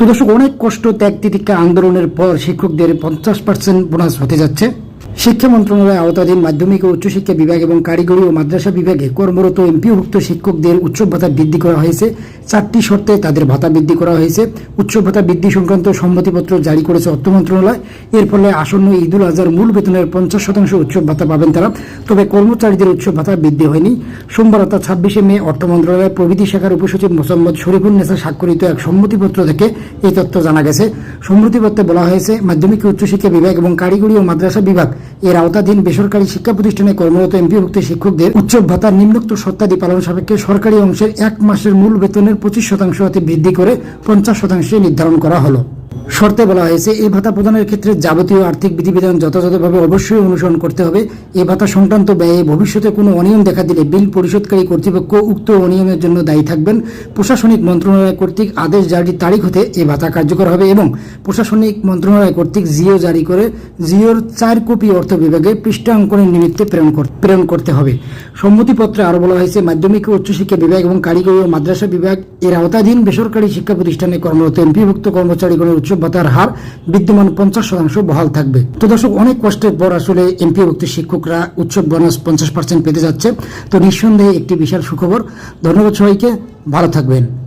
তো দর্শক অনেক কষ্ট ত্যাগ তিতিক্ষা আন্দোলনের পর শিক্ষকদের পঞ্চাশ পার্সেন্ট বোনাস হতে যাচ্ছে। শিক্ষা মন্ত্রণালয়ের আওতাধীন মাধ্যমিক ও উচ্চশিক্ষা বিভাগ এবং কারিগরি ও মাদ্রাসা বিভাগে কর্মরত এমপিওভুক্ত শিক্ষকদের উৎসব ভাতা বৃদ্ধি করা হয়েছে। চারটি শর্তে তাদের ভাতা বৃদ্ধি করা হয়েছে। উৎসব ভাতা বৃদ্ধি সংক্রান্ত সম্মতিপত্র জারি করেছে অর্থ মন্ত্রণালয়। এর ফলে আসন্ন ঈদুল আজহার মূল বেতনের পঞ্চাশ শতাংশ উৎসব ভাতা পাবেন তারা। তবে কর্মচারীদের উৎসব ভাতা বৃদ্ধি হয়নি। সোমবার অর্থাৎ ছাব্বিশে মে অর্থ মন্ত্রণালয়ের প্রবিধি শাখার উপসচিব মোসাম্মদ শরীফুল নেসা স্বাক্ষরিত এক সম্মতিপত্র থেকে এই তথ্য জানা গেছে। সম্মতিপত্রে বলা হয়েছে, মাধ্যমিক উচ্চশিক্ষা বিভাগ এবং কারিগরি ও মাদ্রাসা বিভাগ এর আওতাধীন বেসরকারি শিক্ষা প্রতিষ্ঠানে কর্মরত এমপিভুক্ত শিক্ষকদের উচ্চ ভাতা নিম্নোক্ত সত্তাদি পালন সাপেক্ষে সরকারি অংশের এক মাসের মূল বেতনের পঁচিশ শতাংশ হতে বৃদ্ধি করে পঞ্চাশ শতাংশে নির্ধারণ করা হলো। শর্তে বলা হয়েছে, এই ভাতা প্রদানের ক্ষেত্রে যাবতীয় আর্থিক বিধিবিধান যথাযথভাবে অবশ্যই অনুসরণ করতে হবে। এই ভাতা সংক্রান্ত ব্যয়ে ভবিষ্যতে কোনো অনিয়ম দেখা দিলে বিল পরিশোধকারী কর্তৃপক্ষ উক্ত অনিয়মের জন্য দায়ী থাকবেন। প্রশাসনিক মন্ত্রণালয় কর্তৃক আদেশ জারির তারিখ হতে এই ভাতা কার্যকর হবে এবং প্রশাসনিক মন্ত্রণালয় কর্তৃক জিও জারি করে জিওর চার কপি অর্থ বিভাগে পৃষ্ঠা অঙ্কনের নিমিত্তে প্রেরণ প্রেরণ করতে হবে। সম্মতিপত্রে আরও বলা হয়েছে, মাধ্যমিক ও উচ্চশিক্ষা বিভাগ এবং কারিগরি ও মাদ্রাসা বিভাগ এর আওতাধীন বেসরকারি শিক্ষা প্রতিষ্ঠানে কর্মরত এমপিভুক্ত কর্মচারীগণের উৎসব ভাতার হার বিদ্যমান পঞ্চাশ শতাংশ বহাল থাকবে। তো দর্শক, অনেক কষ্টের পর আসলে এমপিভুক্ত শিক্ষকরা উৎসব বোনাস পঞ্চাশ পার্সেন্ট পেতে যাচ্ছে। তো নিঃসন্দেহে একটি বিশাল সুখবর। ধন্যবাদ সবাইকে। ভালো থাকবেন।